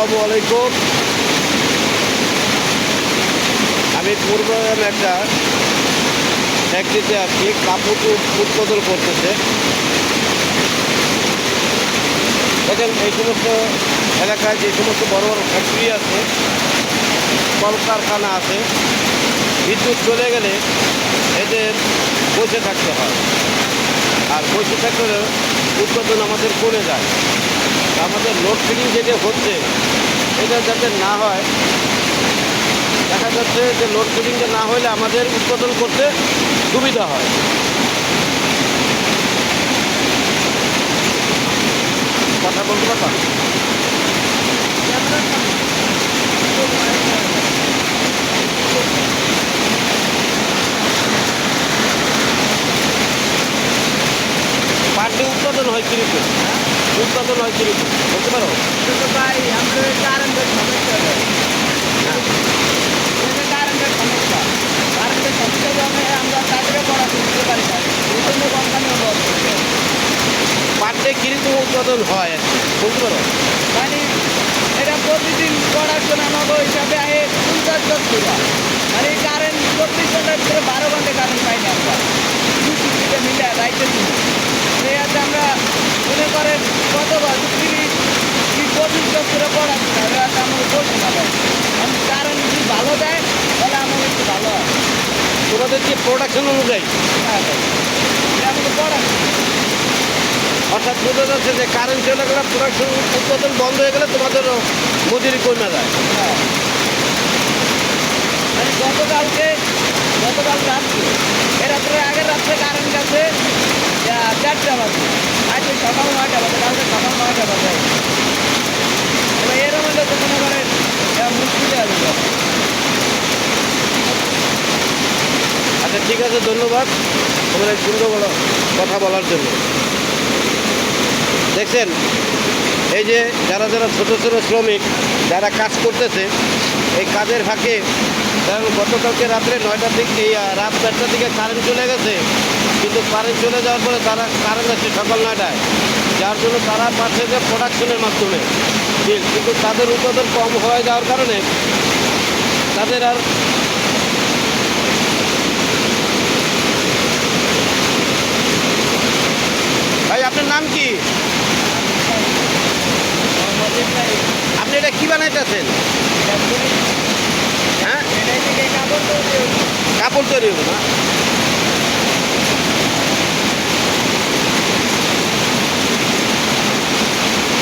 আসসালামু আলাইকুম। আমি পূর্বায়াম একটা ফ্যাক্টরিতে আছি কাপড় উৎপাদন করতেছে। দেখেন, এই সমস্ত এলাকায় যে সমস্ত বড় বড় ফ্যাক্টরি আছে, কলকারখানা আছে, বিদ্যুৎ চলে গেলে এদের বসে থাকতে হয়। আর বসে থাকলে উৎপাদন আমাদের কমে যায়। আমাদের লোডশেডিং যেটা হচ্ছে, এটা যাতে না হয়, দেখা যাচ্ছে যে লোডশেডিংটা না হলে আমাদের উৎপাদন করতে সুবিধা হয়। কথা বলতে পারবা পার ডে উৎপাদন হয় কীরকম উৎপাদন হয় কীরকম বলতে পারো তো ভাই আমাদের কারেন্টের সমস্যা হয় কারেন্টের সমস্যা কারেন্টের সমস্যার জন্য আমরা তাদেরকে পড়া করতে পারি না এই জন্য কোম্পানি পার ডে কীরকম উৎপাদন হয় আর কি? বলতে পারো মানে এটা প্রতিদিন পড়ার জন্য আমাকে হিসাবে আহে পঞ্চাশ দশ মানে কারেন্ট চব্বিশ ঘণ্টার ভিতরে বারো ঘণ্টা কারেন্ট পাই আমরা দুশো দিকে মিলে রাইতের জন্য সেই আছে আমরা মনে করেন কত বছর তিরিশ কি পঁচিশ বছরে পড়াচ্ছি না এটা হচ্ছে আমাকে বলছে না ভাই আমি কারেন্ট যদি ভালো দেয় তাহলে আমার একটু ভালো হয় তোমাদের যে প্রোডাকশন অনুযায়ী। অর্থাৎ বোঝা যাচ্ছে যে কারেন্ট চলে গেলে প্রোডাকশন উৎপাদন বন্ধ হয়ে গেলে তোমাদের মজুরি কমে যায়। মানে গতকালকে গতকাল রাত্রে রাত্রে, আগের রাত্রে কারেন্ট গেছে চারটা বাজে। আজকে সকাল নয়টা বাজে, কালকে সকাল নয়টা বাজে। এবার এর মধ্যে তো মনে করেন আহ, মুশকিল হয়ে যাবে আছে ধন্যবাদ এই সুন্দর কথা বলার জন্য। দেখছেন, এই যে যারা যারা ছোট ছোট শ্রমিক, যারা কাজ করতেছে, এই কাজের ফাঁকে কারণ গতকালকে রাত্রে নয়টার দিকে রাত চারটার দিকে কারেন্ট চলে গেছে, কিন্তু কারেন্ট চলে যাওয়ার পরে তারা কারেন্ট আসছে সকাল নয়টায়। যার জন্য তারা পাচ্ছে যে প্রোডাকশনের মাধ্যমে। কিন্তু তাদের উৎপাদন কম হয়ে যাওয়ার কারণে তাদের আর নাম কি? আপনি এটা কি বানাইতেছেন? হ্যাঁ? কাপড় তৈরি হবে না?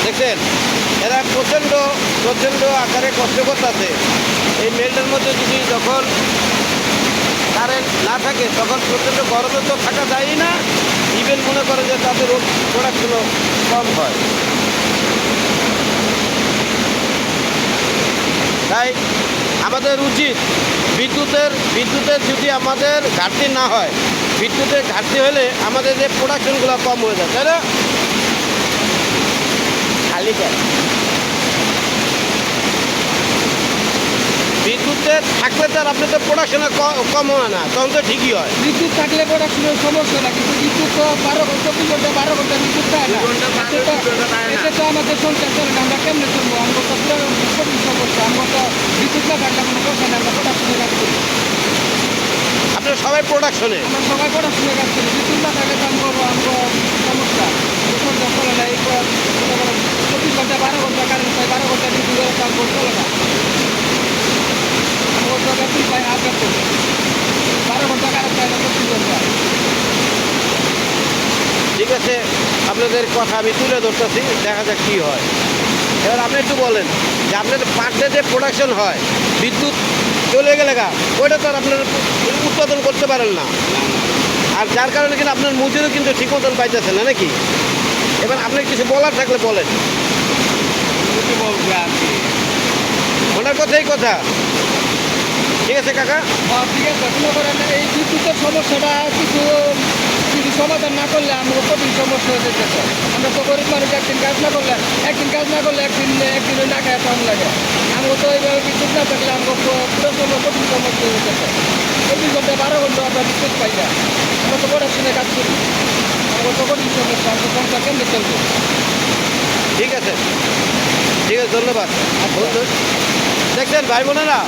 দেখছেন, এরা প্রচণ্ড প্রচণ্ড আকারে কষ্ট করতেছে। এই মেলটার মধ্যে যদি যখন না থাকে, তখন প্রচণ্ড গরমে তো থাকা যায়ই না। ইভেন মনে করে যে তাদের প্রোডাক্টগুলো কম হয়। তাই আমাদের উচিত বিদ্যুতের বিদ্যুতের যদি আমাদের ঘাটতি না হয়, বিদ্যুতের ঘাটতি হলে আমাদের যে প্রোডাকশনগুলো কম হয়ে যায়, তাই না? খালি বিদ্যুতের থাকলে তো আর আপনাদের প্রোডাকশনে কম হয় না তখন তো ঠিকই হয়। বিদ্যুৎ থাকলে প্রোডাকশনের সমস্যা না কিন্তু বিদ্যুৎ তো বারো ঘণ্টা চব্বিশ ঘণ্টা বারো ঘণ্টা বিদ্যুৎ থাকে না। এতে তো- তো আমাদের সংসার চলে না আমরা কেমনে চলবো? আমরা তো পুরো কঠিন সমস্যা আমরা তো বিদ্যুৎ না থাকলে কোনো কথা নেই আমরা প্রোডাকশনে কাজ করি। আপনারা সবাই প্রোডাকশনে আমরা সবাই প্রোডাকশনে কাজ করি বিদ্যুৎ না থাকলে তো আমরা আমরা সমস্যা সংসার চলে না এই পর মনে করেন চব্বিশ ঘণ্টা বারো ঘণ্টা কারেন্ট পাই বারো ঘণ্টা বিদ্যুৎ কাজ করে চলে না আমরা তো বেতন পাই হাফ বেতন বারো ঘণ্টা কারেন্ট পাই না চব্বিশ ঘণ্টা ঠিক আছে আপনাদের কথা আমি তুলে ধরতেছি দেখা যাক কী হয়। এবার আপনি একটু বলেন যে আপনাদের পার ডে যে প্রোডাকশন হয় বিদ্যুৎ চলে গেলে গা ওইটা তো আর আপনারা উৎপাদন করতে পারেন না। আর যার কারণে কিন্তু আপনার মজুরিও কিন্তু ঠিক মতন পাইতেছে না নাকি? এবার আপনার কিছু বলার থাকলে বলেন। ওনার কথাই কথা। ঠিক আছে কাকা? ঠিক আছে মনে করেন এই বিদ্যুতের সমস্যাটা কিছু কিছু সমাধান না করলে আমাকে কঠিন সমস্যা হয়ে যেতেছে আমরা তো গরিব মানুষ একদিন কাজ না করলে একদিন কাজ না করলে একদিন একদিন না খায় পাম লাগে। আমাকে তো এইভাবে বিদ্যুৎ না থাকলে আমাকে পুরো সময় কঠিন সমস্যা হয়ে যেতেছে চব্বিশ ঘণ্টা বারো ঘণ্টা আমরা বিদ্যুৎ পাই না। আমরা তো পড়াশোনায় কাজ করি। আমাকে তো কঠিন সমস্যা আমাকে সংসার কেমনি চলবে? ঠিক আছে। ঠিক আছে ধন্যবাদ। বন্ধু। দেখছেন ভাই বোনেরা,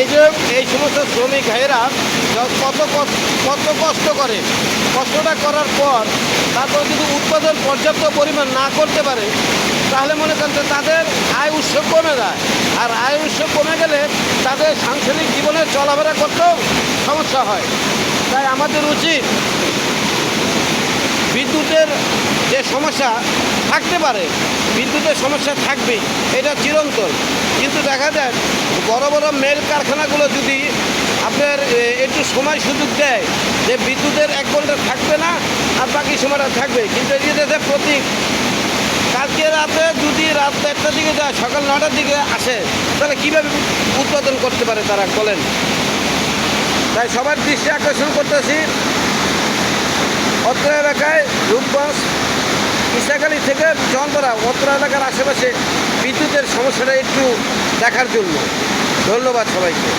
এই যে এই সমস্ত শ্রমিক ভাইয়েরা কত কত কষ্ট করে, কষ্টটা করার পর তারপর যদি উৎপাদন পর্যাপ্ত পরিমাণ না করতে পারে, তাহলে মনে করেন তাদের আয় উৎস কমে যায়। আর আয় উৎস কমে গেলে তাদের সাংসারিক জীবনে চলাফেরা করতেও সমস্যা হয়। তাই আমাদের উচিত বিদ্যুতের যে সমস্যা থাকতে পারে, বিদ্যুতের সমস্যা থাকবেই, এটা চিরন্তন। কিন্তু দেখা যায়, বড় বড় মেল কারখানাগুলো যদি আপনার একটু সময় সুযোগ দেয় যে বিদ্যুতের এক ঘণ্টা থাকবে না আর বাকি সময়টা থাকবে। কিন্তু এটাতে প্রতীক, কালকে রাতে যদি রাত দেড়টার দিকে যায়, সকাল নটার দিকে আসে, তাহলে কীভাবে উৎপাদন করতে পারে তারা বলেন? তাই সবার দৃষ্টি আকর্ষণ করতেছি। অত্র এলাকায় রূপগঞ্জ, ইসাখালী থেকে চন্দরা, অত্র এলাকার আশেপাশে বিদ্যুতের সমস্যাটা একটু দেখার জন্য। ধন্যবাদ সবাইকে।